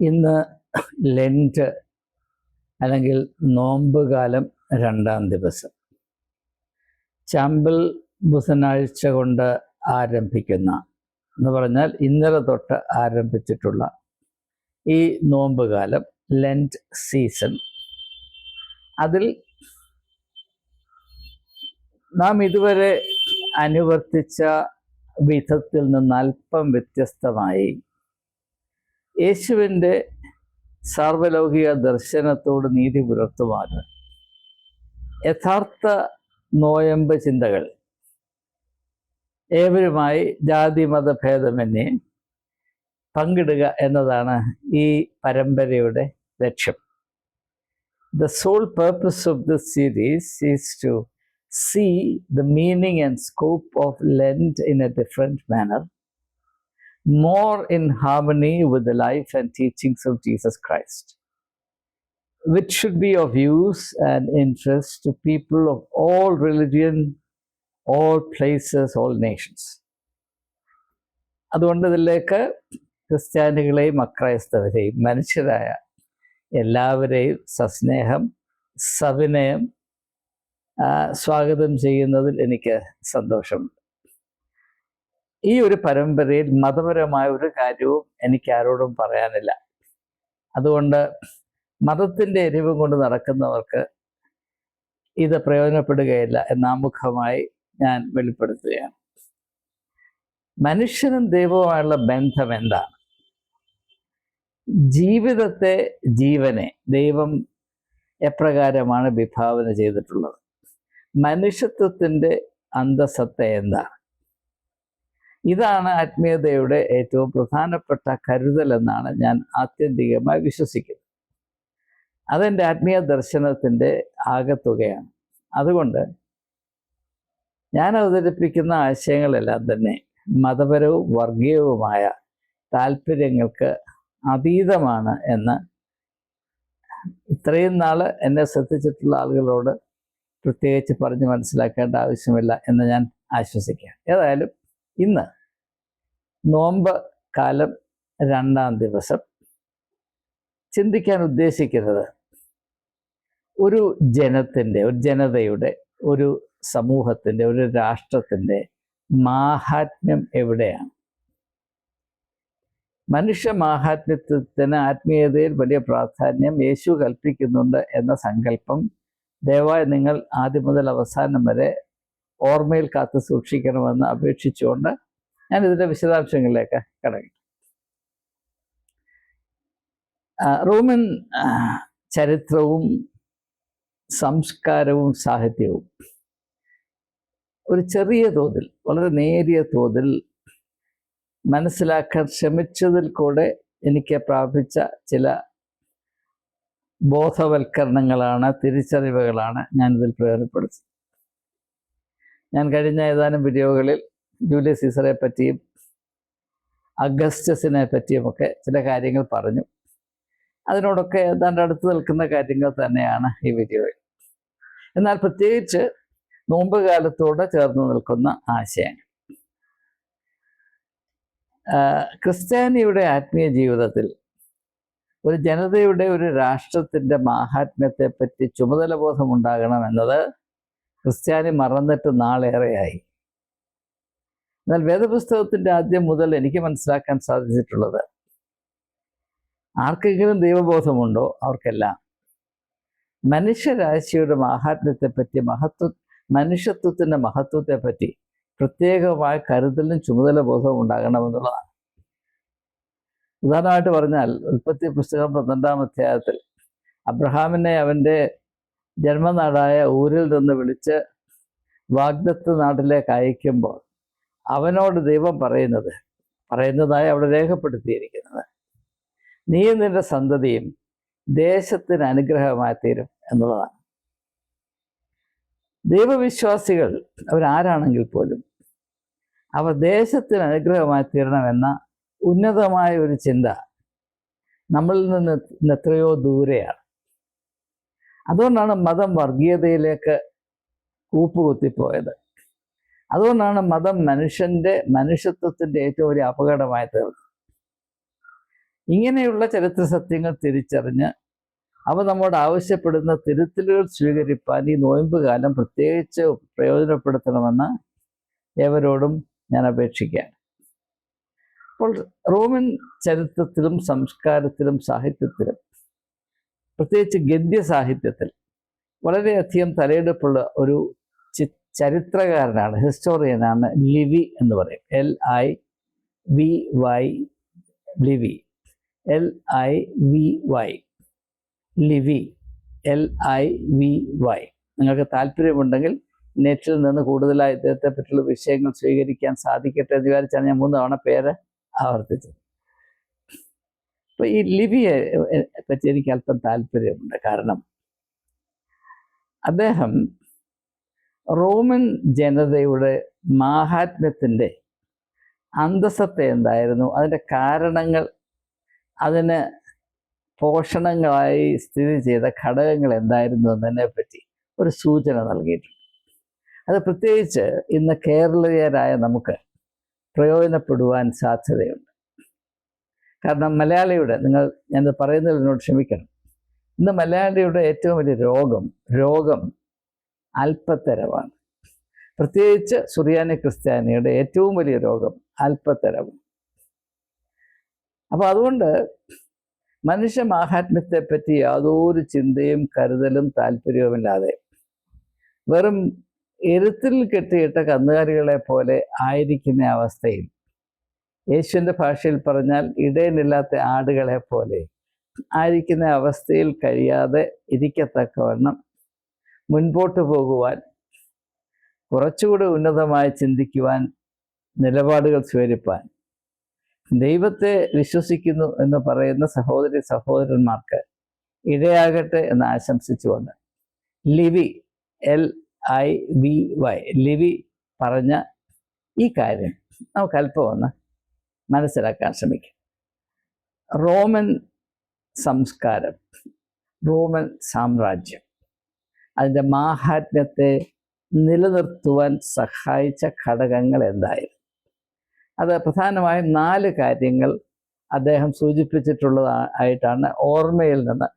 ഇന്ന് ലെന്റ് അല്ലെങ്കിൽ നോമ്പ് കാലം രണ്ടാം ദിവസം. ചാമ്പൽ ബുധനാഴ്ച കൊണ്ട് ആരംഭിക്കുന്ന എന്ന് പറഞ്ഞാൽ ഇന്നലെ തൊട്ട് ആരംഭിച്ചിട്ടുള്ള ഈ നോമ്പ് കാലം ലെന്റ് സീസൺ. അതിൽ നാം ഇതുവരെ അനുവർത്തിച്ച വിധത്തിൽ നിന്ന് അല്പം വ്യത്യസ്തമായി യേശുവിന്റെ സാർവലൗകിക ദർശനത്തോട് നീതി പുലർത്തുവാൻ. യഥാർത്ഥ നോയമ്പ് ചിന്തകൾ. ഏവരുമായി ജാതി മതഭേദമന്യേ പങ്കിടുക എന്നതാണ് ഈ പരമ്പരയുടെ ലക്ഷ്യം. The sole purpose of this series is to see the meaning and scope of Lent in a different manner, more in harmony with the life and teachings of Jesus Christ, which should be of use and interest to people of all religion, all places, all nations. അതുകൊണ്ട് ഇതിലേക്ക് ക്രിസ്ത്യാനികളെയും അക്രൈസ്തവരെയും മനുഷ്യരായ എല്ലാവരെയും സസ്നേഹം സവിനയം ആ, സ്വാഗതം ചെയ്യുന്നതിൽ എനിക്ക് സന്തോഷമുണ്ട് ഈ ഒരു പരമ്പരയിൽ മതപരമായ ഒരു കാര്യവും എനിക്ക് ആരോടും പറയാനില്ല. അതുകൊണ്ട് മതത്തിന്റെ എരിവ് കൊണ്ട് നടക്കുന്നവർക്ക് ഇത് പ്രയോജനപ്പെടുകയില്ല എന്നാമുഖമായി ഞാൻ വെളിപ്പെടുത്തുകയാണ്. മനുഷ്യനും ദൈവവുമായുള്ള ബന്ധം എന്താണ്? ജീവിതത്തെ ജീവനെ ദൈവം എപ്രകാരമാണ് വിഭാവന ചെയ്തിട്ടുള്ളത്? മനുഷ്യത്വത്തിന്റെ അന്തസത്ത എന്താണ്? ഇതാണ് ആത്മീയതയുടെ ഏറ്റവും പ്രധാനപ്പെട്ട കരുതൽ എന്നാണ് ഞാൻ ആത്യന്തികമായി വിശ്വസിക്കുന്നത്. അതെന്റെ ആത്മീയ ദർശനത്തിന്റെ ആകത്തുകയാണ്. അതുകൊണ്ട് ഞാൻ അവതരിപ്പിക്കുന്ന ആശയങ്ങളെല്ലാം തന്നെ മതപരവും വർഗീയവുമായ താല്പര്യങ്ങൾക്ക് അതീതമാണ് എന്ന് ഇത്രയും നാൾ എന്നെ ശ്രദ്ധിച്ചിട്ടുള്ള ആളുകളോട് പ്രത്യേകിച്ച് പറഞ്ഞ് മനസ്സിലാക്കേണ്ട ആവശ്യമില്ല എന്ന് ഞാൻ ആശ്വസിക്കാം ഏതായാലും ഇന്ന് നോമ്പ് കാലം രണ്ടാം ദിവസം. ചിന്തിക്കാൻ ഉദ്ദേശിക്കുന്നത് ഒരു ജനത്തിന്റെ ഒരു ജനതയുടെ ഒരു സമൂഹത്തിന്റെ ഒരു രാഷ്ട്രത്തിന്റെ മാഹാത്മ്യം എവിടെയാണ്? മനുഷ്യ മാഹാത്മ്യത്തിന് ആത്മീയതയിൽ വലിയ പ്രാധാന്യം യേശു കൽപ്പിക്കുന്നുണ്ട് എന്ന സങ്കല്പം ദയവായി നിങ്ങൾ ആദ്യം മുതൽ അവസാനം വരെ ഓർമ്മയിൽ കാത്തു സൂക്ഷിക്കണമെന്ന് അപേക്ഷിച്ചുകൊണ്ട് ഞാൻ ഇതിന്റെ വിശദാംശങ്ങളിലേക്ക് കടങ്ങി റോമൻ ചരിത്രവും സംസ്കാരവും സാഹിത്യവും ഒരു ചെറിയ തോതിൽ വളരെ നേരിയ തോതിൽ മനസ്സിലാക്കാൻ ശ്രമിച്ചതിൽ കൂടെ എനിക്ക് പ്രാപിച്ച ചില ബോധവൽക്കരണങ്ങളാണ് തിരിച്ചറിവുകളാണ് ഞാനിതിൽ പ്രയോജനപ്പെടുത്തുന്നത്. ഞാൻ കഴിഞ്ഞ ഏതാനും വീഡിയോകളിൽ ജൂലിയസ് സീസറെ പറ്റിയും അഗസ്റ്റസിനെ പറ്റിയുമൊക്കെ ചില കാര്യങ്ങൾ പറഞ്ഞു. അതിനോടൊക്കെ ഏതാണ്ട് അടുത്ത് നിൽക്കുന്ന കാര്യങ്ങൾ തന്നെയാണ് ഈ വീഡിയോയിൽ. എന്നാൽ പ്രത്യേകിച്ച് നോമ്പ് കാലത്തോട് ചേർന്ന് നിൽക്കുന്ന ആശയങ്ങൾ. ക്രിസ്ത്യാനിയുടെ ആത്മീയ ജീവിതത്തിൽ ഒരു ജനതയുടെ ഒരു രാഷ്ട്രത്തിന്റെ മാഹാത്മ്യത്തെ പറ്റി ചുമതലബോധം ഉണ്ടാകണമെന്നത് ക്രിസ്ത്യാനി മറന്നിട്ട് നാളേറെയായി. എന്നാൽ വേദപുസ്തകത്തിന്റെ ആദ്യം മുതൽ എനിക്ക് മനസ്സിലാക്കാൻ സാധിച്ചിട്ടുള്ളത് ആർക്കെങ്കിലും ദൈവബോധമുണ്ടോ? അവർക്കെല്ലാം. മനുഷ്യരാശിയുടെ മാഹാത്മ്യത്തെപ്പറ്റി മഹത്വ മനുഷ്യത്വത്തിന്റെ മഹത്വത്തെപ്പറ്റി പ്രത്യേകമായ കരുതലും ചുമതല ബോധവും ഉണ്ടാകണമെന്നുള്ളതാണ് ഉദാഹരണമായിട്ട് പറഞ്ഞാൽ ഉൽപ്പത്തി പുസ്തകം പന്ത്രണ്ടാം അധ്യായത്തിൽ അബ്രഹാമിനെ അവന്റെ ജന്മനാടായ ഊരിൽ നിന്ന് വിളിച്ച് വാഗ്ദത്ത് നാട്ടിലേക്ക് അയക്കുമ്പോൾ അവനോട് ദൈവം പറയുന്നത് പറയുന്നതായി അവിടെ രേഖപ്പെടുത്തിയിരിക്കുന്നത്. നീയും നിന്റെ സന്തതിയും ദേശത്തിന് അനുഗ്രഹമായി തീരും എന്നുള്ളതാണ്. ദൈവവിശ്വാസികൾ അവരാരാണെങ്കിൽ പോലും അവർ ദേശത്തിന് അനുഗ്രഹമായി തീരണമെന്ന ഉന്നതമായ ഒരു ചിന്ത നമ്മളിൽ നിന്ന് എത്രയോ ദൂരെയാണ്. അതുകൊണ്ടാണ് മതം വർഗീയതയിലേക്ക് കൂപ്പുകുത്തിപ്പോയത്. അതുകൊണ്ടാണ് മതം മനുഷ്യന്റെ മനുഷ്യത്വത്തിന്റെ ഏറ്റവും വലിയ അപകടമായി തീർന്നത്. ഇങ്ങനെയുള്ള ചരിത്ര സത്യങ്ങൾ തിരിച്ചറിഞ്ഞ് അവ നമ്മോട് ആവശ്യപ്പെടുന്ന തിരുത്തലുകൾ സ്വീകരിപ്പാൻ ഈ നോയമ്പ് കാലം പ്രത്യേകിച്ച് പ്രയോജനപ്പെടുത്തണമെന്ന് ഏവരോടും ഞാൻ അപേക്ഷിക്കുകയാണ്. അപ്പോൾ റോമൻ ചരിത്രത്തിലും സംസ്കാരത്തിലും സാഹിത്യത്തിലും പ്രത്യേകിച്ച് ഗദ്യ സാഹിത്യത്തിൽ വളരെയധികം തലയെടുപ്പുള്ള ഒരു ചരിത്രകാരനാണ് ഹിസ്റ്റോറിയനാണ് ലിവി എന്ന് പറയും. L I V Y Livy. L I V Y Livy. L I V Y നിങ്ങൾക്ക് താല്പര്യമുണ്ടെങ്കിൽ നെറ്റിൽ നിന്ന് കൂടുതലായി ഇദ്ദേഹത്തെ പറ്റിയുള്ള വിഷയങ്ങൾ സ്വീകരിക്കാൻ സാധിക്കട്ടെ എന്ന് വിചാരിച്ചാണ് ഞാൻ മൂന്ന് തവണ പേര് ആവർത്തിച്ചത്. അപ്പൊ ഈ ലിവിയെ എ- പറ്റി എനിക്ക് അല്പം താല്പര്യമുണ്ട്. കാരണം അദ്ദേഹം റോമൻ ജനതയുടെ മാഹാത്മ്യത്തിന്റെ അന്തസ്സത്തെ എന്തായിരുന്നു? അതിന്റെ കാരണങ്ങൾ അതിന് പോഷണങ്ങളായി സ്ഥിതി ചെയ്ത ഘടകങ്ങൾ എന്തായിരുന്നു എന്നതിനെ പറ്റി ഒരു സൂചന നൽകിയിട്ടുണ്ട്. അത് പ്രത്യേകിച്ച് ഇന്ന് കേരളീയരായ നമുക്ക് പ്രയോജനപ്പെടുവാൻ സാധ്യതയുണ്ട്. കാരണം മലയാളിയുടെ നിങ്ങൾ ഞാനത് പറയുന്നതിൽ എന്നോട് ക്ഷമിക്കണം. ഇന്ന് മലയാളിയുടെ ഏറ്റവും വലിയ രോഗം രോഗം അല്പത്തരമാണ് പ്രത്യേകിച്ച് സുറിയാനി ക്രിസ്ത്യാനിയുടെ ഏറ്റവും വലിയ രോഗം അല്പത്തരവും. അപ്പോൾ അതുകൊണ്ട് മനുഷ്യ മാഹാത്മ്യത്തെ പറ്റി യാതൊരു ചിന്തയും കരുതലും താല്പര്യവുമില്ലാതെ വെറും എരുത്തിൽ കെട്ടിയിട്ട കന്നുകാലികളെ പോലെ ആയിരിക്കുന്ന അവസ്ഥയിൽ യേശുവിന്റെ ഭാഷയിൽ പറഞ്ഞാൽ ഇടയനില്ലാത്ത ആടുകളെ പോലെ ആയിരിക്കുന്ന അവസ്ഥയിൽ കഴിയാതെ ഇരിക്കത്തക്കവണ്ണം മുൻപോട്ട് പോകുവാൻ കുറച്ചുകൂടി ഉന്നതമായി ചിന്തിക്കുവാൻ നിലപാടുകൾ സ്വീകരിപ്പാൻ. ദൈവത്തെ വിശ്വസിക്കുന്നു എന്ന് പറയുന്ന സഹോദരി സഹോദരന്മാർക്ക് ഇടയാകട്ടെ എന്ന് ആശംസിച്ചുകൊണ്ട് Livy L I V Y Livy പറഞ്ഞ ഈ കാര്യം നമുക്ക് അല്പം ഒന്ന് മനസ്സിലാക്കാൻ ശ്രമിക്കാം. റോമൻ സംസ്കാരം റോമൻ സാമ്രാജ്യം. അതിന്റെ മാഹാത്മ്യത്തെ നിലനിർത്തുവാൻ സഹായിച്ച ഘടകങ്ങൾ എന്തായിരുന്നു? അത് പ്രധാനമായും നാല് കാര്യങ്ങൾ അദ്ദേഹം സൂചിപ്പിച്ചിട്ടുള്ളതായിട്ടാണ് ഓർമ്മയിൽ നിന്ന്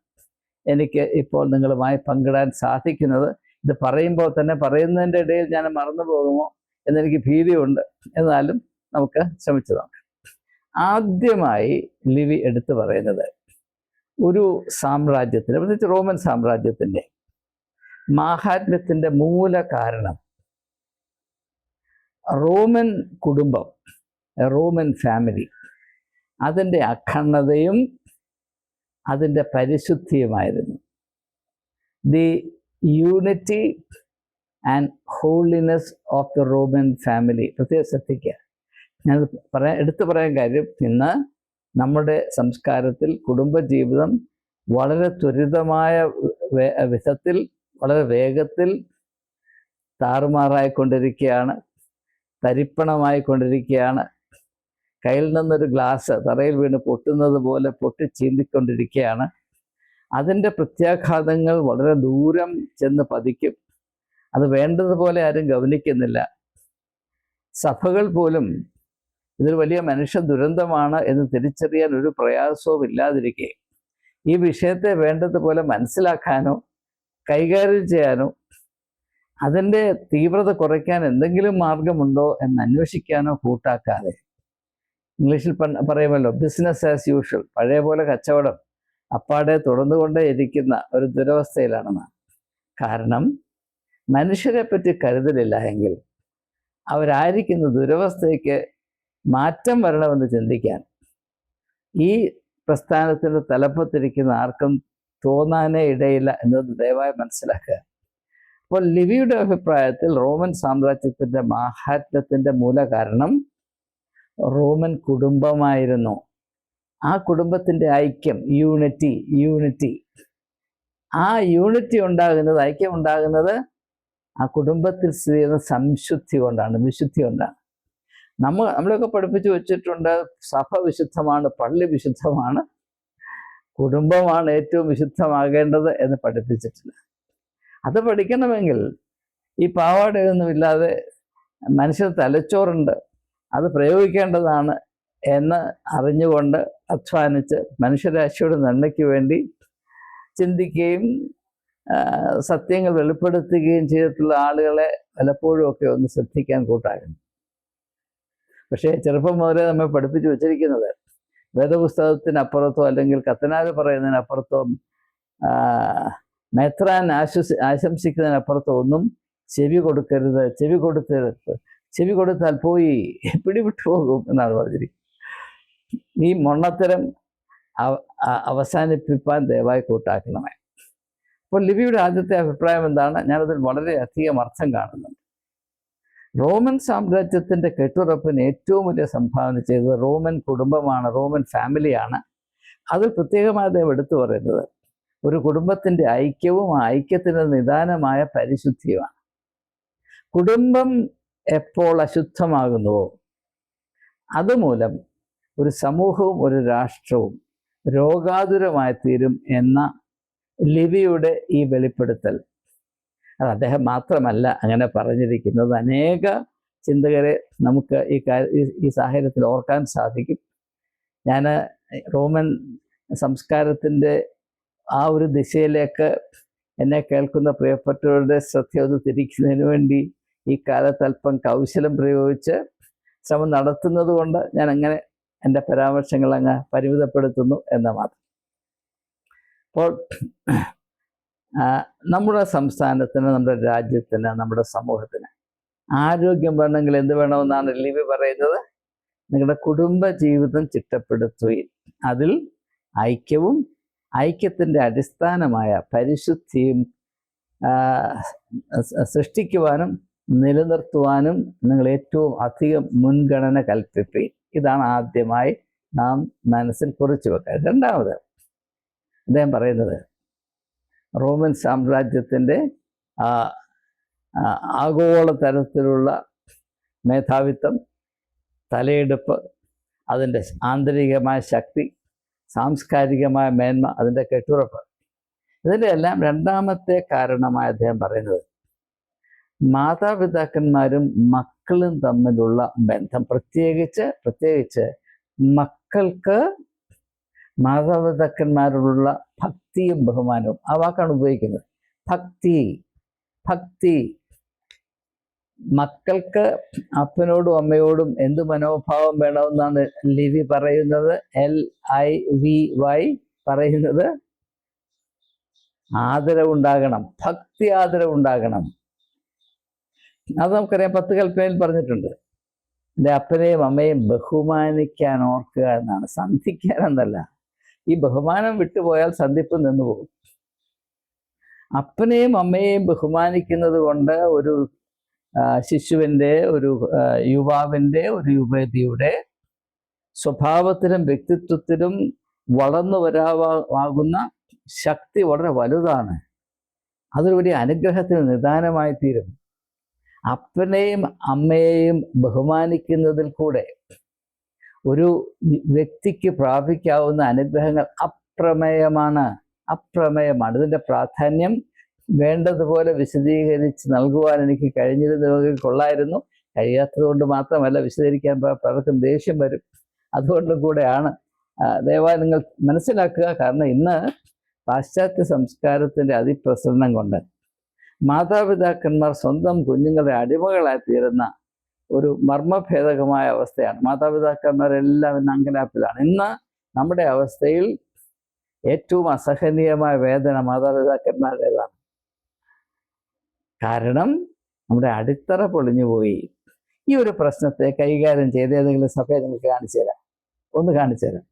എനിക്ക് ഇപ്പോൾ നിങ്ങളുമായി പങ്കിടാൻ സാധിക്കുന്നത്. ഇത് പറയുമ്പോൾ തന്നെ പറയുന്നതിന്റെ ഇടയിൽ ഞാൻ മറന്നു പോകുമോ എന്നെനിക്ക് ഭീതിയുണ്ട്. എന്നാലും നമുക്ക് ശ്രമിച്ചു നോക്കാം. ആദ്യമായി ലിവി എടുത്തു പറയുന്നത് ഒരു സാമ്രാജ്യത്തിന് പ്രത്യേകിച്ച് റോമൻ സാമ്രാജ്യത്തിന്റെ മാഹാത്മ്യത്തിന്റെ മൂല കാരണം. റോമൻ കുടുംബം റോമൻ ഫാമിലി അതിന്റെ അഖണ്ഡതയും അതിന്റെ പരിശുദ്ധിയുമായിരുന്നു. The unity and holiness of the Roman family. പ്രത്യേകം ശ്രദ്ധിക്കുക. ഞാൻ പറയാൻ എടുത്തു പറയാൻ കാര്യം ഇന്ന് നമ്മുടെ സംസ്കാരത്തിൽ കുടുംബജീവിതം വളരെ ത്വരിതമായ വിധത്തിൽ വളരെ വേഗത്തിൽ താറുമാറായിക്കൊണ്ടിരിക്കുകയാണ് തരിപ്പണമായിക്കൊണ്ടിരിക്കുകയാണ് കയ്യിൽ നിന്നൊരു ഗ്ലാസ് തറയിൽ വീണ് പൊട്ടുന്നത് പോലെ പൊട്ടി ചീന്തിക്കൊണ്ടിരിക്കുകയാണ് അതിന്റെ പ്രത്യാഘാതങ്ങൾ വളരെ ദൂരം ചെന്ന് പതിക്കും. അത് വേണ്ടതുപോലെ ആരും ഗവനിക്കുന്നില്ല. സഭകൾ പോലും ഇതൊരു വലിയ മനുഷ്യ ദുരന്തമാണ് എന്ന് തിരിച്ചറിയാൻ ഒരു പ്രയാസവും ഇല്ലാതിരിക്കെ ഈ വിഷയത്തെ വേണ്ടതുപോലെ മനസ്സിലാക്കാനോ കൈകാര്യം ചെയ്യാനോ അതിന്റെ തീവ്രത കുറയ്ക്കാൻ എന്തെങ്കിലും മാർഗമുണ്ടോ എന്ന് അന്വേഷിക്കാനോ കൂട്ടാക്കാതെ. ഇംഗ്ലീഷിൽ പറയുമല്ലോ ബിസിനസ് ആസ് യൂഷ്വൽ പഴയ പോലെ കച്ചവടം അപ്പാടെ തുടർന്നുകൊണ്ടേ ഇരിക്കുന്ന ഒരു ദുരവസ്ഥയിലാണെന്ന്. കാരണം മനുഷ്യരെ പറ്റി കരുതലില്ല എങ്കിൽ അവരായിരിക്കുന്ന ദുരവസ്ഥയ്ക്ക് മാറ്റം വരണമെന്ന് ചിന്തിക്കാൻ ഈ പ്രസ്ഥാനത്തിന്റെ തലപ്പത്തിരിക്കുന്ന ആർക്കും തോന്നാനേ ഇടയില്ല എന്നത് ദയവായി മനസ്സിലാക്കുക. അപ്പോൾ ലിവിയുടെ അഭിപ്രായത്തിൽ റോമൻ സാമ്രാജ്യത്തിന്റെ മാഹാത്മ്യത്തിന്റെ മൂല കാരണം റോമൻ കുടുംബമായിരുന്നു. ആ കുടുംബത്തിന്റെ ഐക്യം യൂണിറ്റി യൂണിറ്റി. ആ യൂണിറ്റി ഉണ്ടാകുന്നത് ഐക്യം ഉണ്ടാകുന്നത് ആ കുടുംബത്തിൽ സ്ഥിതി ചെയ്യുന്ന സംശുദ്ധി കൊണ്ടാണ് വിശുദ്ധി കൊണ്ടാണ്. നമ്മൾ നമ്മളെയൊക്കെ പഠിപ്പിച്ചു വെച്ചിട്ടുണ്ട് സഭ വിശുദ്ധമാണ് പള്ളി വിശുദ്ധമാണ്. കുടുംബമാണ് ഏറ്റവും വിശുദ്ധമാകേണ്ടത് എന്ന് പഠിപ്പിച്ചിട്ടില്ല അത് പഠിക്കണമെങ്കിൽ ഈ പാവാടയൊന്നും ഇല്ലാതെ മനുഷ്യർ തലച്ചോറുണ്ട്. അത് പ്രയോഗിക്കേണ്ടതാണ് എന്ന് അറിഞ്ഞുകൊണ്ട് അധ്വാനിച്ച് മനുഷ്യരാശിയുടെ നന്മയ്ക്ക് വേണ്ടി ചിന്തിക്കുകയും സത്യങ്ങൾ വെളിപ്പെടുത്തുകയും ചെയ്തിട്ടുള്ള ആളുകളെ പലപ്പോഴും ഒക്കെ ഒന്ന് ശ്രദ്ധിക്കാൻ കൂട്ടായിരുന്നു. പക്ഷേ ചെറുപ്പം മുതലേ നമ്മെ പഠിപ്പിച്ചു വച്ചിരിക്കുന്നത് വേദപുസ്തകത്തിനപ്പുറത്തോ അല്ലെങ്കിൽ കത്തനാല് പറയുന്നതിനപ്പുറത്തോ മെത്രാൻ ആശ്വസി ആശംസിക്കുന്നതിനപ്പുറത്തോ ഒന്നും ചെവി കൊടുക്കരുത് ചെവി കൊടുത്തരുത് ചെവി കൊടുത്താൽ പോയി പിടിവിട്ടു പോകും എന്നാണ് പറഞ്ഞിരിക്കുന്നത്. ഈ മൊണ്ണത്തരം അവ- അ- അവസാനിപ്പിപ്പാൻ ദയവായി കൂട്ടാക്കണമേ. അപ്പോൾ ലിപിയുടെ ആദ്യത്തെ അഭിപ്രായം എന്താണ്? ഞാനതിൽ വളരെയധികം അർത്ഥം കാണുന്നുണ്ട്. റോമൻ സാമ്രാജ്യത്തിന്റെ കെട്ടുറപ്പിന് ഏറ്റവും വലിയ സംഭാവന ചെയ്തത് റോമൻ കുടുംബമാണ് റോമൻ ഫാമിലിയാണ്. അതിൽ പ്രത്യേകമായി അദ്ദേഹം എടുത്തു പറയുന്നത് ഒരു കുടുംബത്തിന്റെ ഐക്യവും ആ ഐക്യത്തിന് നിദാനമായ പരിശുദ്ധിയുമാണ്. കുടുംബം എപ്പോൾ അശുദ്ധമാകുന്നുവോ അതുമൂലം ഒരു സമൂഹവും ഒരു രാഷ്ട്രവും രോഗാതുരമായി തീരും എന്ന ലിവിയുടെ ഈ വെളിപ്പെടുത്തൽ. അത് അദ്ദേഹം മാത്രമല്ല അങ്ങനെ പറഞ്ഞിരിക്കുന്നത്. അനേക ചിന്തകരെ നമുക്ക് ഈ കാര്യ ഈ- സാഹചര്യത്തിൽ ഓർക്കാൻ സാധിക്കും. ഞാൻ റോമൻ സംസ്കാരത്തിന്റെ ആ ഒരു ദിശയിലേക്ക് എന്നെ കേൾക്കുന്ന പ്രിയപ്പെട്ടവരുടെ ശ്രദ്ധ ഒന്ന് തിരിക്കുന്നതിന് വേണ്ടി ഈ കാലത്ത് അല്പം കൗശലം പ്രയോഗിച്ച് ശ്രമം നടത്തുന്നത് കൊണ്ട് ഞാൻ അങ്ങനെ എന്റെ പരാമർശങ്ങൾ അങ്ങ് പരിമിതപ്പെടുത്തുന്നു എന്ന മാത്രം. അപ്പോൾ നമ്മുടെ സംസ്ഥാനത്തിന് നമ്മുടെ രാജ്യത്തിന് നമ്മുടെ സമൂഹത്തിന്. ആരോഗ്യം വേണമെങ്കിൽ എന്ത് വേണമെന്നാണ് ലിവി പറയുന്നത്? നിങ്ങളുടെ കുടുംബ ജീവിതം ചിട്ടപ്പെടുത്തുകയും അതിൽ ഐക്യവും ഐക്യത്തിന്റെ അടിസ്ഥാനമായ പരിശുദ്ധിയും സൃഷ്ടിക്കുവാനും നിലനിർത്തുവാനും നിങ്ങൾ ഏറ്റവും അധികം മുൻഗണന കൽപ്പിക്കുകയും ഇതാണ് ആദ്യമായി നാം മനസ്സിൽ കുറിച്ചു വെക്കുക. രണ്ടാമത് അദ്ദേഹം പറയുന്നത് റോമൻ സാമ്രാജ്യത്തിന്റെ ആഗോള തരത്തിലുള്ള മേധാവിത്വം തലയെടുപ്പ് അതിന്റെ ആന്തരികമായ ശക്തി സാംസ്കാരികമായ മേന്മ അതിന്റെ കെട്ടുറപ്പ്. ഇതിന്റെ എല്ലാം രണ്ടാമത്തെ കാരണമായി അദ്ദേഹം പറയുന്നത് മാതാപിതാക്കന്മാരും മക്കളും തമ്മിലുള്ള ബന്ധം. പ്രത്യേകിച്ച് പ്രത്യേകിച്ച് മക്കൾക്ക് മാതാപിതാക്കന്മാരോടുള്ള ഭക്തിയും ബഹുമാനവും. ആ വാക്കാണ് ഉപയോഗിക്കുന്നത്. ഭക്തി ഭക്തി. മക്കൾക്ക് അപ്പനോടും അമ്മയോടും എന്ത് മനോഭാവം വേണമെന്നാണ് ലിവി പറയുന്നത്? എൽ ഐ വി വൈ പറയുന്നത് ആദരവുണ്ടാകണം. ഭക്തി ആദരവുണ്ടാകണം. അത് നമുക്കറിയാം. പത്ത് കൽപ്പനയിൽ പറഞ്ഞിട്ടുണ്ട്. എന്റെ അപ്പനെയും അമ്മയും ബഹുമാനിക്കാൻ ഓർക്കുക എന്നാണ്. സന്ധിക്കാൻ എന്നല്ല ഈ ബഹുമാനം വിട്ടുപോയാൽ സന്ധിപ്പ് നിന്നു പോകും. അപ്പനെയും അമ്മയെയും ബഹുമാനിക്കുന്നത് കൊണ്ട് ഒരു ശിശുവിന്റെ ഒരു യുവാവിന്റെ ഒരു യുവതിയുടെ സ്വഭാവത്തിലും വ്യക്തിത്വത്തിലും വളർന്നു വരാവാകുന്ന ശക്തി വളരെ വലുതാണ്. അതൊരു വലിയ അനുഗ്രഹത്തിന് നിദാനമായി തീരും അപ്പനെയും അമ്മയെയും ബഹുമാനിക്കുന്നതിൽ കൂടെ ഒരു വ്യക്തിക്ക് പ്രാപിക്കാവുന്ന അനുഗ്രഹങ്ങൾ അപ്രമേയമാണ്. അപ്രമേയമാണ്. ഇതിന്റെ പ്രാധാന്യം വേണ്ടതുപോലെ വിശദീകരിച്ച് നൽകുവാൻ എനിക്ക് കഴിഞ്ഞിരുന്നെങ്കിൽ കൊള്ളായിരുന്നു. കഴിയാത്തത് കൊണ്ട് മാത്രമല്ല വിശദീകരിക്കാൻ പലർക്കും ദേഷ്യം വരും. അതുകൊണ്ടും കൂടെയാണ്. ദയവായി നിങ്ങൾ മനസ്സിലാക്കുക. കാരണം ഇന്ന് പാശ്ചാത്യ സംസ്കാരത്തിന്റെ അതിപ്രസരണം കൊണ്ട് മാതാപിതാക്കന്മാർ സ്വന്തം കുഞ്ഞുങ്ങളുടെ അടിമകളായി തീരുന്ന ഒരു മർമ്മഭേദകമായ അവസ്ഥയാണ്. മാതാപിതാക്കന്മാരെല്ലാം ഇന്ന് അങ്കലാപ്പിലാണ്. ഇന്ന് നമ്മുടെ അവസ്ഥയിൽ ഏറ്റവും അസഹനീയമായ വേദന മാതാപിതാക്കന്മാരുടേതാണ്. കാരണം നമ്മുടെ അടിത്തറ പൊളിഞ്ഞു പോയി. ഈ ഒരു പ്രശ്നത്തെ കൈകാര്യം ചെയ്ത് ഏതെങ്കിലും സഭയെ നിങ്ങൾക്ക് കാണിച്ചു തരാം. ഒന്ന് കാണിച്ചു തരാം.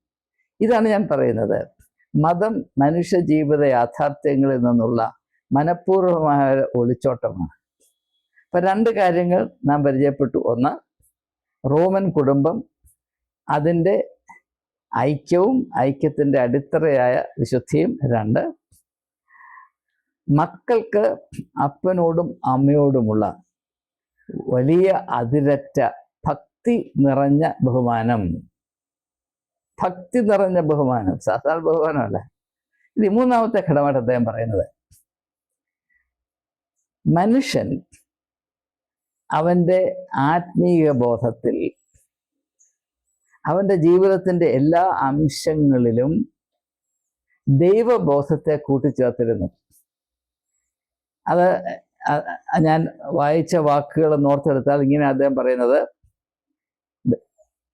ഇതാണ് ഞാൻ പറയുന്നത്. മതം മനുഷ്യ ജീവിത യാഥാർത്ഥ്യങ്ങളിൽ നിന്നുള്ള മനഃപൂർവമായ ഒളിച്ചോട്ടമാണ്. അപ്പൊ രണ്ട് കാര്യങ്ങൾ നാം പരിചയപ്പെട്ടു. ഒന്ന് റോമൻ കുടുംബം അതിന്റെ ഐക്യവും ഐക്യത്തിന്റെ അടിത്തറയായ വിശുദ്ധിയും. രണ്ട് മക്കൾക്ക് അപ്പനോടും അമ്മയോടുമുള്ള വലിയ അതിരറ്റ ഭക്തി നിറഞ്ഞ ബഹുമാനം. ഭക്തി നിറഞ്ഞ ബഹുമാനം. സാധാരണ ബഹുമാനമല്ല. ഇത് മൂന്നാമത്തെ ഘടകമായിട്ട് അദ്ദേഹം പറയുന്നത്. മനുഷ്യൻ അവന്റെ ആത്മീയ ബോധത്തിൽ അവന്റെ ജീവിതത്തിന്റെ എല്ലാ അംശങ്ങളിലും ദൈവബോധത്തെ കൂട്ടിച്ചേർത്തിരുന്നു. അത് ഞാൻ വായിച്ച വാക്കുകൾ നോർത്തെടുത്താൽ ഇങ്ങനെ അദ്ദേഹം പറയുന്നത്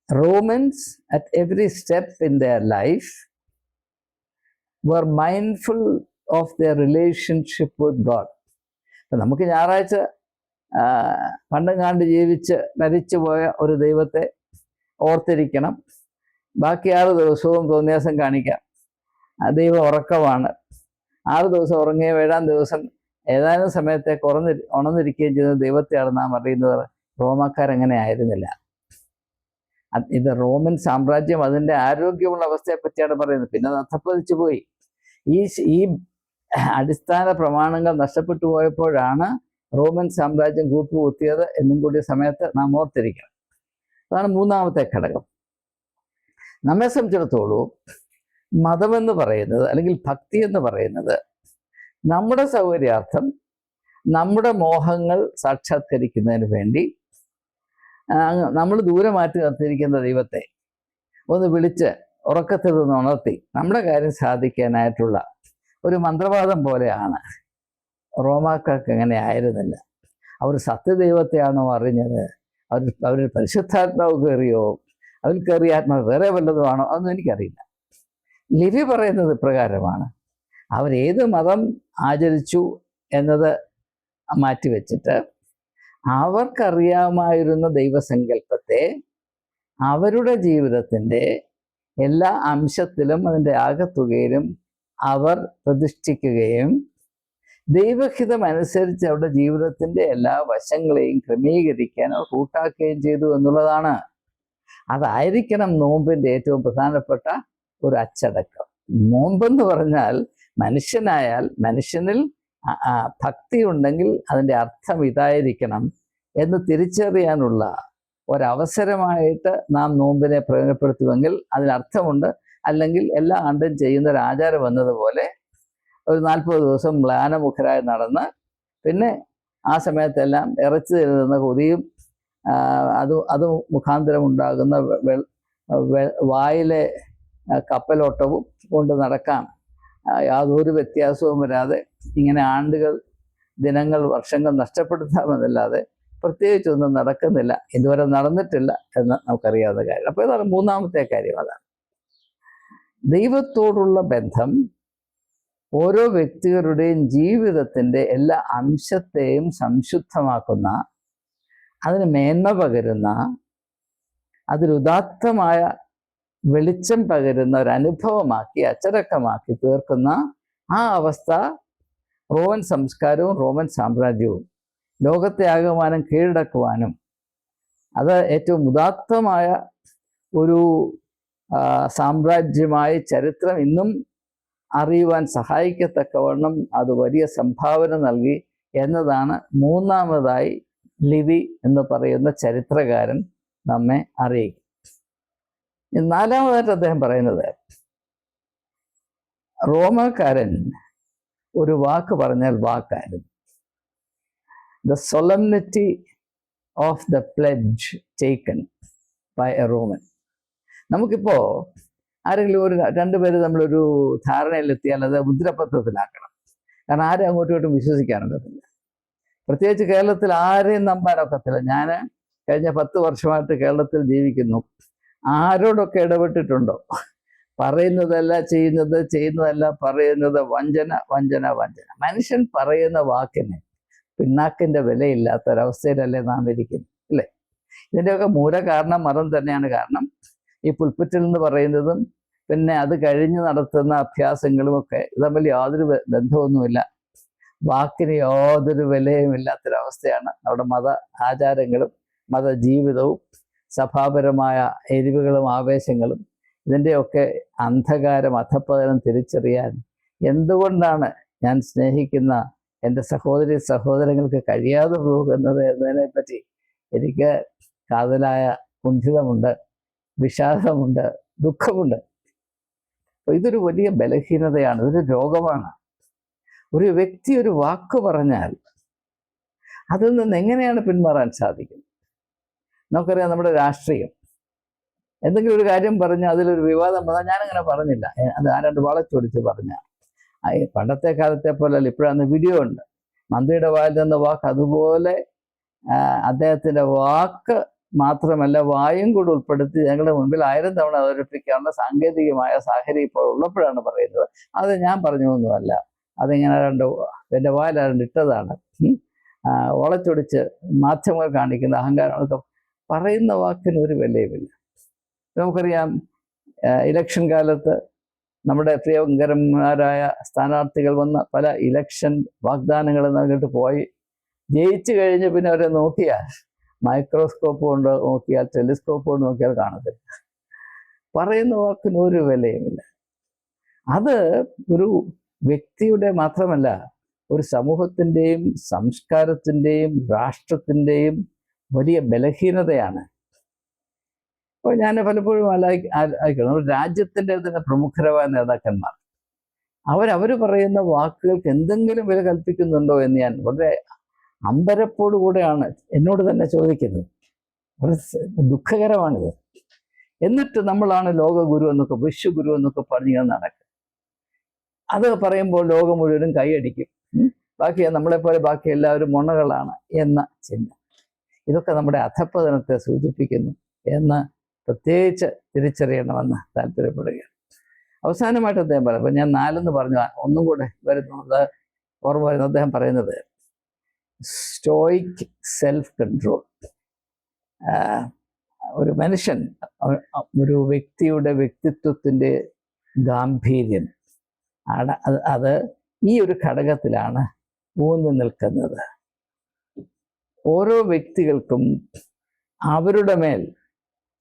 Romans at every step in their life were mindful of the relationship with God നമുക്ക് ഞായറാഴ്ച പണ്ടും കാണ്ട് ജീവിച്ച് മരിച്ചു പോയ ഒരു ദൈവത്തെ ഓർത്തിരിക്കണം. ബാക്കി ആറ് ദിവസവും തോന്നിയാസം കാണിക്കാം. ദൈവം ഉറക്കമാണ്. ആറ് ദിവസം ഉറങ്ങിയ ഏഴാം ദിവസം ഏതാനും സമയത്തെ കുറഞ്ഞി ഉണർന്നിരിക്കുകയും ചെയ്യുന്ന ദൈവത്തെയാണ് നാം അറിയുന്നത്. റോമാക്കാരങ്ങനെ ആയിരുന്നില്ല. ഇത് റോമൻ സാമ്രാജ്യം അതിന്റെ ആരോഗ്യമുള്ള അവസ്ഥയെ പറ്റിയാണ് പറയുന്നത്. പിന്നെ അത് അധപ്പതിച്ചു പോയി. ഈ ഈ അടിസ്ഥാന പ്രമാണങ്ങൾ നഷ്ടപ്പെട്ടു പോയപ്പോഴാണ് റോമൻ സാമ്രാജ്യം കൂപ്പുകുത്തിയത് എന്നും കൂടിയ സമയത്ത് നാം ഓർത്തിരിക്കണം. അതാണ് മൂന്നാമത്തെ ഘടകം. നമ്മെ സംബന്ധിച്ചിടത്തോളം മതമെന്ന് പറയുന്നത് അല്ലെങ്കിൽ ഭക്തി എന്ന് പറയുന്നത് നമ്മുടെ സൗകര്യാർത്ഥം നമ്മുടെ മോഹങ്ങൾ സാക്ഷാത്കരിക്കുന്നതിന് വേണ്ടി നമ്മൾ ദൂരെ മാറ്റി നിർത്തിയിരിക്കുന്ന ദൈവത്തെ ഒന്ന് വിളിച്ച് ഉറക്കത്തിൽ നിന്ന് ഉണർത്തി നമ്മുടെ കാര്യം സാധിക്കാനായിട്ടുള്ള ഒരു മന്ത്രവാദം പോലെയാണ് റോമാക്കാർക്ക് അങ്ങനെ ആയിരുന്നില്ല. അവർ സത്യദൈവത്തെയാണോ അറിഞ്ഞത്? അവർ അവർ പരിശുദ്ധാത്മാവ് കയറിയോ? അവർ കയറിയ ആത്മാവ് വേറെ വല്ലതും ആണോ? അതൊന്നും എനിക്കറിയില്ല. ലിപി പറയുന്നത് ഇപ്രകാരമാണ്. അവരേത് മതം ആചരിച്ചു എന്നത് മാറ്റിവെച്ചിട്ട് അവർക്കറിയാമായിരുന്ന ദൈവസങ്കല്പത്തെ അവരുടെ ജീവിതത്തിന്റെ എല്ലാ അംശത്തിലും അതിന്റെ ആകത്തുകയിലും അവർ പ്രതിഷ്ഠിക്കുകയും ദൈവഹിതം അനുസരിച്ച് അവരുടെ ജീവിതത്തിന്റെ എല്ലാ വശങ്ങളെയും ക്രമീകരിക്കാൻ അവർ കൂട്ടാക്കുകയും ചെയ്തു എന്നുള്ളതാണ്. അതായിരിക്കണം നോമ്പിന്റെ ഏറ്റവും പ്രധാനപ്പെട്ട ഒരു അച്ചടക്കം. നോമ്പെന്ന് പറഞ്ഞാൽ മനുഷ്യനായാൽ മനുഷ്യനിൽ ഭക്തി ഉണ്ടെങ്കിൽ അതിന്റെ അർത്ഥം ഇതായിരിക്കണം എന്ന് തിരിച്ചറിയാനുള്ള ഒരവസരമായിട്ട് നാം നോമ്പിനെ പ്രയോജനപ്പെടുത്തുമെങ്കിൽ അതിനർത്ഥമുണ്ട്. അല്ലെങ്കിൽ എല്ലാ ആണ്ടും ചെയ്യുന്ന ഒരു ആചാരം വന്നതുപോലെ ഒരു നാൽപ്പത് ദിവസം മ്ലാനമുഖരായി നടന്ന് പിന്നെ ആ സമയത്തെല്ലാം ഇറച്ചി തരുന്ന കൊതിയും അത് അത് മുഖാന്തരം ഉണ്ടാകുന്ന വായിലെ കപ്പലോട്ടവും കൊണ്ട് നടക്കാം. യാതൊരു വ്യത്യാസവും വരാതെ ഇങ്ങനെ ആണ്ടുകൾ ദിനങ്ങൾ വർഷങ്ങൾ നഷ്ടപ്പെടുത്താമെന്നല്ലാതെ പ്രത്യേകിച്ചൊന്നും നടക്കുന്നില്ല. ഇതുവരെ നടന്നിട്ടില്ല എന്ന് നമുക്കറിയാവുന്ന കാര്യം. അപ്പോൾ ഇതാണ് മൂന്നാമത്തെ കാര്യം. അതാണ് ദൈവത്തോടുള്ള ബന്ധം ഓരോ വ്യക്തികളുടെയും ജീവിതത്തിന്റെ എല്ലാ അംശത്തെയും സംശുദ്ധമാക്കുന്ന അതിന് മേന്മ പകരുന്ന അതിലുദാത്തമായ വെളിച്ചം പകരുന്ന ഒരു അനുഭവമാക്കി അച്ചടക്കമാക്കി തീർക്കുന്ന ആ അവസ്ഥ റോമൻ സംസ്കാരവും റോമൻ സാമ്രാജ്യവും ലോകത്തെ ആകമാനം കീഴടക്കുവാനും അത് ഏറ്റവും ഉദാത്തമായ ഒരു സാമ്രാജ്യമായ ചരിത്രം ഇന്നും അറിയുവാൻ സഹായിക്കത്തക്കവണ്ണം അത് വലിയ സംഭാവന നൽകി എന്നതാണ് മൂന്നാമതായി ലിവി എന്ന് പറയുന്ന ചരിത്രകാരൻ നമ്മെ അറിയിക്കും. നാലാമതായിട്ട് അദ്ദേഹം പറയുന്നത് റോമക്കാരൻ ഒരു വാക്ക് പറഞ്ഞാൽ വാക്കായിരുന്നു. The solemnity of the pledge taken by a Roman നമുക്കിപ്പോൾ ആരെങ്കിലും ഒരു രണ്ടുപേര് നമ്മളൊരു ധാരണയിലെത്തിയാൽ അത് മുദ്രപത്രത്തിലാക്കണം. കാരണം ആരും അങ്ങോട്ടും ഇങ്ങോട്ടും വിശ്വസിക്കാനൊക്കത്തില്ല പ്രത്യേകിച്ച് കേരളത്തിൽ ആരെയും നമ്പാനൊക്കത്തില്ല. ഞാൻ കഴിഞ്ഞ പത്ത് വർഷമായിട്ട് കേരളത്തിൽ ജീവിക്കുന്നു. ആരോടൊക്കെ ഇടപെട്ടിട്ടുണ്ടോ? പറയുന്നതല്ല ചെയ്യുന്നത് ചെയ്യുന്നതല്ല പറയുന്നത് വഞ്ചന വഞ്ചന വഞ്ചന. മനുഷ്യൻ പറയുന്ന വാക്കിന് പിന്നാക്കിന്റെ വിലയില്ലാത്ത ഒരവസ്ഥയിലല്ലേ നാം ഇരിക്കുന്നത് അല്ലേ? ഇതിന്റെയൊക്കെ മൂല കാരണം മതം തന്നെയാണ് കാരണം. ഈ പുൽപ്പറ്റിൽ എന്ന് പറയുന്നതും പിന്നെ അത് കഴിഞ്ഞ് നടത്തുന്ന അഭ്യാസങ്ങളും ഒക്കെ തമ്മിൽ യാതൊരു ബന്ധമൊന്നുമില്ല. വാക്കിന് യാതൊരു വിലയും ഇല്ലാത്തൊരവസ്ഥയാണ് നമ്മുടെ മത ആചാരങ്ങളും മത ജീവിതവും സഭാപരമായ എരിവുകളും ആവേശങ്ങളും. ഇതിന്റെയൊക്കെ അന്ധകാരം അധപ്പതനം തിരിച്ചറിയാൻ എന്തുകൊണ്ടാണ് ഞാൻ സ്നേഹിക്കുന്ന എന്റെ സഹോദരി സഹോദരങ്ങൾക്ക് കഴിയാതെ പോകുന്നത് എന്നതിനെപ്പറ്റി എനിക്ക് കാതലായ കുണ്ഠിതമുണ്ട്. വിഷാദമുണ്ട് ദുഃഖമുണ്ട്. അപ്പോൾ ഇതൊരു വലിയ ബലഹീനതയാണ് ഇതൊരു രോഗമാണ്. ഒരു വ്യക്തി ഒരു വാക്ക് പറഞ്ഞാൽ അതിൽ നിന്ന് എങ്ങനെയാണ് പിന്മാറാൻ സാധിക്കുന്നത് നമുക്കറിയാം നമ്മുടെ രാഷ്ട്രീയം. എന്തെങ്കിലും ഒരു കാര്യം പറഞ്ഞ് അതിലൊരു വിവാദം വന്നാൽ ഞാനങ്ങനെ പറഞ്ഞില്ല. അത് ആരാണ്ട് വളച്ചൊടിച്ച് പറഞ്ഞ പണ്ടത്തെ കാലത്തെ പോലെ അല്ല ഇപ്പോഴാണ് വീഡിയോ ഉണ്ട്. മന്ത്രിയുടെ വായിൽ നിന്ന് വാക്ക് അതുപോലെ അദ്ദേഹത്തിന്റെ വാക്ക് മാത്രമല്ല വായും കൂടി ഉൾപ്പെടുത്തി ഞങ്ങളുടെ മുൻപിൽ ആയിരം തവണ അവതരിപ്പിക്കാനുള്ള സാങ്കേതികമായ സാഹചര്യം ഇപ്പോൾ ഉള്ളപ്പോഴാണ് പറയുന്നത്. അത് ഞാൻ പറഞ്ഞൊന്നുമല്ല അതിങ്ങനെ രണ്ട് എന്റെ വായിൽ ആരണ്ട് ഇട്ടതാണ് ഒളച്ചൊടിച്ച് മാധ്യമങ്ങൾ കാണിക്കുന്ന അഹങ്കാരങ്ങളൊക്കെ പറയുന്ന വാക്കിന് ഒരു വിലയുമില്ല. നമുക്കറിയാം ഇലക്ഷൻ കാലത്ത് നമ്മുടെ പ്രിയങ്കരന്മാരായ സ്ഥാനാർത്ഥികൾ വന്ന പല ഇലക്ഷൻ വാഗ്ദാനങ്ങൾ നൽകിയിട്ട് പോയി. ജയിച്ചു കഴിഞ്ഞ് പിന്നെ അവരെ നോക്കിയാൽ മൈക്രോസ്കോപ്പ് കൊണ്ട് നോക്കിയാൽ ടെലിസ്കോപ്പ് കൊണ്ട് നോക്കിയാൽ കാണത്തില്ല. പറയുന്ന വാക്കിന് ഒരു വിലയുമില്ല. അത് ഒരു വ്യക്തിയുടെ മാത്രമല്ല ഒരു സമൂഹത്തിന്റെയും സംസ്കാരത്തിന്റെയും രാഷ്ട്രത്തിന്റെയും വലിയ ബലഹീനതയാണ്. അപ്പോൾ ഞാൻ പലപ്പോഴും ആലോചി ആലോചിക്കണം രാജ്യത്തിന്റെ തന്നെ പ്രമുഖരമായ നേതാക്കന്മാർ. അവരവർ പറയുന്ന വാക്കുകൾക്ക് എന്തെങ്കിലും വില കൽപ്പിക്കുന്നുണ്ടോ എന്ന് ഞാൻ വളരെ അമ്പരപ്പോടു കൂടെയാണ് എന്നോട് തന്നെ ചോദിക്കുന്നത്. ദുഃഖകരമാണിത്. എന്നിട്ട് നമ്മളാണ് ലോകഗുരു എന്നൊക്കെ വിശ്വഗുരു എന്നൊക്കെ പറഞ്ഞു നടക്കുക. അത് പറയുമ്പോൾ ലോകം മുഴുവനും കൈയടിക്കും. ബാക്കി നമ്മളെപ്പോലെ ബാക്കി എല്ലാവരും മുണകളാണ് എന്ന ചിന്ത ഇതൊക്കെ നമ്മുടെ അധപ്പതനത്തെ സൂചിപ്പിക്കുന്നു എന്ന് പ്രത്യേകിച്ച് തിരിച്ചറിയണമെന്ന് താല്പര്യപ്പെടുകയാണ്. അവസാനമായിട്ട് അദ്ദേഹം പറയാം അപ്പം ഞാൻ നാലെന്ന് പറഞ്ഞു ഒന്നും കൂടെ വരുന്നത് ഓർമ്മ വരുന്ന അദ്ദേഹം പറയുന്നത്. സ്റ്റോയിക് സെൽഫ് കൺട്രോൾ ഒരു മനുഷ്യൻ ഒരു വ്യക്തിയുടെ വ്യക്തിത്വത്തിന്റെ ഗാംഭീര്യം. ആണ് അത് അത് ഈ ഒരു ഘടകത്തിലാണ് ഊന്നി നിൽക്കുന്നത്. ഓരോ വ്യക്തികൾക്കും അവരുടെ മേൽ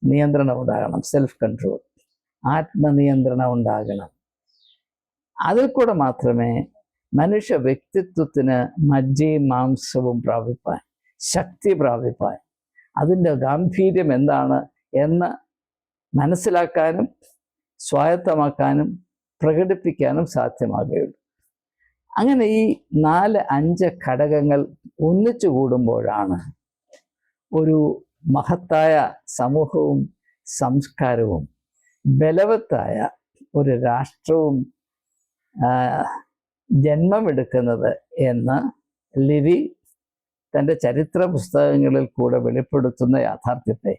നിയന്ത്രണം ഉണ്ടാകണം സെൽഫ് കൺട്രോൾ ആത്മനിയന്ത്രണം ഉണ്ടാകണം. അതിൽ കൂടെ മാത്രമേ മനുഷ്യ വ്യക്തിത്വത്തിന് മജ്ജയും മാംസവും പ്രാപിപ്പാൻ ശക്തി പ്രാപിപ്പാൻ. അതിന്റെ ഗാംഭീര്യം എന്താണ് എന്ന് മനസ്സിലാക്കാനും സ്വായത്തമാക്കാനും പ്രകടിപ്പിക്കാനും സാധ്യമാകുകയുള്ളൂ. അങ്ങനെ ഈ നാല് അഞ്ച് ഘടകങ്ങൾ ഒന്നിച്ചു കൂടുമ്പോഴാണ് ഒരു മഹത്തായ സമൂഹവും സംസ്കാരവും ബലവത്തായ ഒരു രാഷ്ട്രവും ജന്മമെടുക്കുന്നത് എന്ന് ലിവി തന്റെ ചരിത്ര പുസ്തകങ്ങളിൽ കൂടെ വെളിപ്പെടുത്തുന്ന യാഥാർത്ഥ്യത്തെ.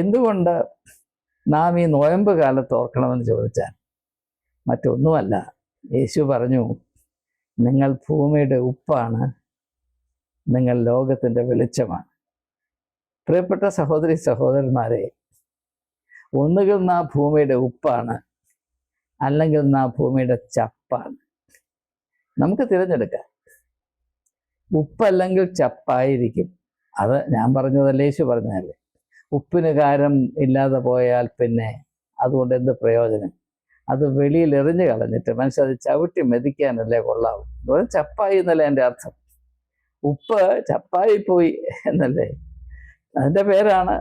എന്തുകൊണ്ട് നാം ഈ നോയമ്പ് കാലത്ത് ഓർക്കണമെന്ന് ചോദിച്ചാൽ മറ്റൊന്നുമല്ല. യേശു പറഞ്ഞു നിങ്ങൾ ഭൂമിയുടെ ഉപ്പാണ് നിങ്ങൾ ലോകത്തിന്റെ വെളിച്ചമാണ്. പ്രിയപ്പെട്ട സഹോദരി സഹോദരന്മാരെ ഒന്നുകിൽ നാ ഭൂമിയുടെ ഉപ്പാണ് അല്ലെങ്കിൽ നാ ഭൂമിയുടെ ചപ്പാണ്. നമുക്ക് തിരഞ്ഞെടുക്കാം. ഉപ്പല്ലെങ്കിൽ ചപ്പായിരിക്കും. അത് ഞാൻ പറഞ്ഞതല്ലേ യേശു പറഞ്ഞതല്ലേ? ഉപ്പിന് കാരം ഇല്ലാതെ പോയാൽ പിന്നെ അതുകൊണ്ട് എന്ത് പ്രയോജനം? അത് വെളിയിൽ എറിഞ്ഞു കളഞ്ഞിട്ട് മനുഷ്യൻ അത് ചവിട്ടി മെതിക്കാനല്ലേ കൊള്ളാവും. അതുപോലെ ചപ്പായി എന്നല്ലേ എന്റെ അർത്ഥം. ഉപ്പ് ചപ്പായി പോയി എന്നല്ലേ? അതിന്റെ പേരാണ്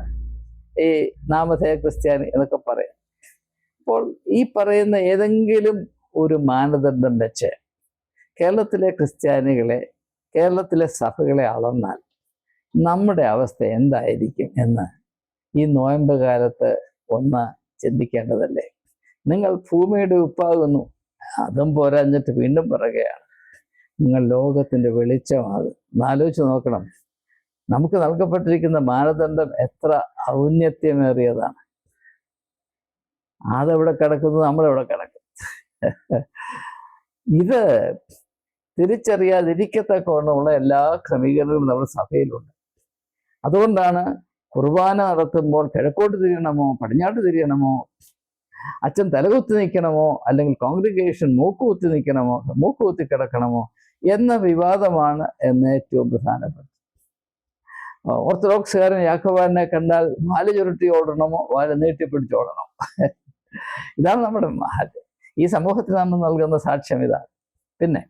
ഈ നാമധേയ ക്രിസ്ത്യാനി എന്നൊക്കെ പറയാം. അപ്പോൾ ഈ പറയുന്ന ഏതെങ്കിലും ഒരു മാനദണ്ഡം വെച്ച് കേരളത്തിലെ ക്രിസ്ത്യാനികളെ കേരളത്തിലെ സഭകളെ അളന്നാൽ നമ്മുടെ അവസ്ഥ എന്തായിരിക്കും എന്ന് ഈ നോയമ്പ് കാലത്ത് ഒന്ന് ചിന്തിക്കേണ്ടതല്ലേ? നിങ്ങൾ ഭൂമിയുടെ ഉപ്പാകുന്നു. അതും പോരാഞ്ഞിട്ട് വീണ്ടും പറയുകയാണ്. നിങ്ങൾ ലോകത്തിന്റെ വെളിച്ചമാകും എന്നാലോചിച്ച് നോക്കണം. നമുക്ക് നൽകപ്പെട്ടിരിക്കുന്ന മാനദണ്ഡം എത്ര ഔന്നത്യമേറിയതാണ്. അതെവിടെ കിടക്കുന്നു? നമ്മളെവിടെ കിടക്കും? ഇത് തിരിച്ചറിയാതിരിക്കത്തക്കവണ്ണമുള്ള എല്ലാ ക്രമീകരണങ്ങളും നമ്മുടെ സഭയിലുണ്ട്. അതുകൊണ്ടാണ് കുർബാന നടത്തുമ്പോൾ കിഴക്കോട്ട് തിരിയണമോ പടിഞ്ഞാട്ട് തിരിയണമോ അച്ഛൻ തലകുത്തി നിൽക്കണമോ അല്ലെങ്കിൽ കോൺഗ്രിഗേഷൻ മൂക്കുകുത്തി നിൽക്കണമോ മൂക്കുകുത്തി കിടക്കണമോ എന്ന വിവാദമാണ് എന്ന് ഏറ്റവും പ്രധാനപ്പെട്ടത്. ഓർത്തഡോക്സുകാരൻ യാക്കോബാനെ കണ്ടാൽ വാൽ ചുരുട്ടി ഓടണമോ വാൽ നീട്ടിപ്പിടിച്ച് ഓടണമോ? ഇതാണ് നമ്മുടെ ഈ സമൂഹത്തിന് നമ്മൾ നൽകുന്ന സാക്ഷ്യം ഇതാണ്. പിന്നെ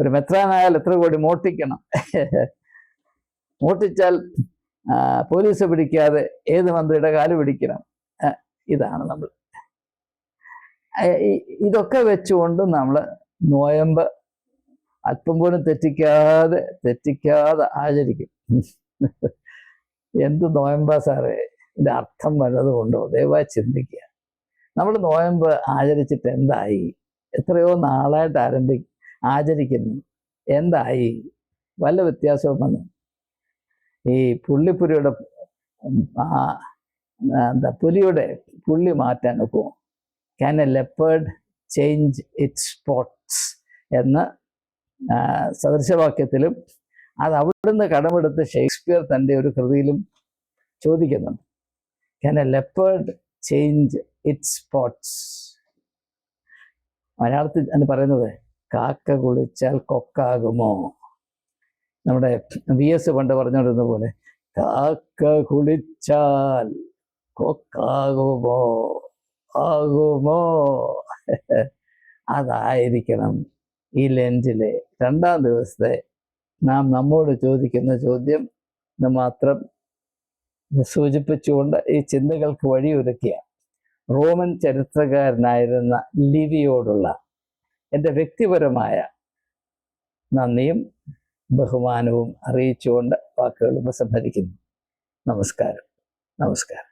ഒരു മെത്രാനായാൽ എത്ര കോടി മോട്ടിക്കണം മോട്ടിച്ചാൽ പോലീസ് പിടിക്കാതെ ഏത് മന്ത്രിയുടെ കാൽ പിടിക്കണം? ഇതാണ് നമ്മൾ. ഇതൊക്കെ വെച്ചുകൊണ്ട് നമ്മൾ നോയമ്പ് അല്പം പോലും തെറ്റിക്കാതെ തെറ്റിക്കാതെ ആചരിക്കും. എന്ത് നോയമ്പാ സാറേ? ഇതിന്റെ അർത്ഥം വല്ലതുകൊണ്ടോ ദയവായി ചിന്തിക്കുക. നമ്മൾ നോയമ്പ് ആചരിച്ചിട്ട് എന്തായി? എത്രയോ നാളായിട്ട് ആരംഭി ആചരിക്കുന്നു. എന്തായി? വല്ല വ്യത്യാസവും വന്നു. ഈ പുള്ളിപ്പുലിയുടെ ആ എന്താ പുലിയുടെ പുള്ളി മാറ്റാൻ ഒക്കുമോ can a leopard change it spots എന്ന് സദൃശവാക്യത്തിലും അത് അവിടുന്ന് കടമെടുത്ത് ഷേക്സ്പിയർ തന്റെ ഒരു കൃതിയിലും ചോദിക്കുന്നുണ്ട്. Can a leopard change it spots മലയാളത്തിൽ എന്ന് പറയുന്നത് കാക്ക കുളിച്ചാൽ കൊക്കാകുമോ? നമ്മുടെ വി എസ് പണ്ട് പറഞ്ഞുകൊണ്ടിരുന്ന പോലെ കാക്ക കുളിച്ചാൽ കൊക്കാകുമോ? ആകുമോ? അതായിരിക്കണം ഈ ലെന്റിലെ രണ്ടാം ദിവസത്തെ നാം നമ്മോട് ചോദിക്കുന്ന ചോദ്യം. എന്ന് മാത്രം സൂചിപ്പിച്ചുകൊണ്ട് ഈ ചിന്തകൾക്ക് വഴിയൊരുക്കിയ. റോമൻ ചരിത്രകാരനായിരുന്ന ലിവിയോടുള്ള എന്റെ വ്യക്തിപരമായ നന്ദിയും ബഹുമാനവും അറിയിച്ചുകൊണ്ട് വാക്കുകൾ ഉപസംഹരിക്കുന്നു. നമസ്കാരം. നമസ്കാരം.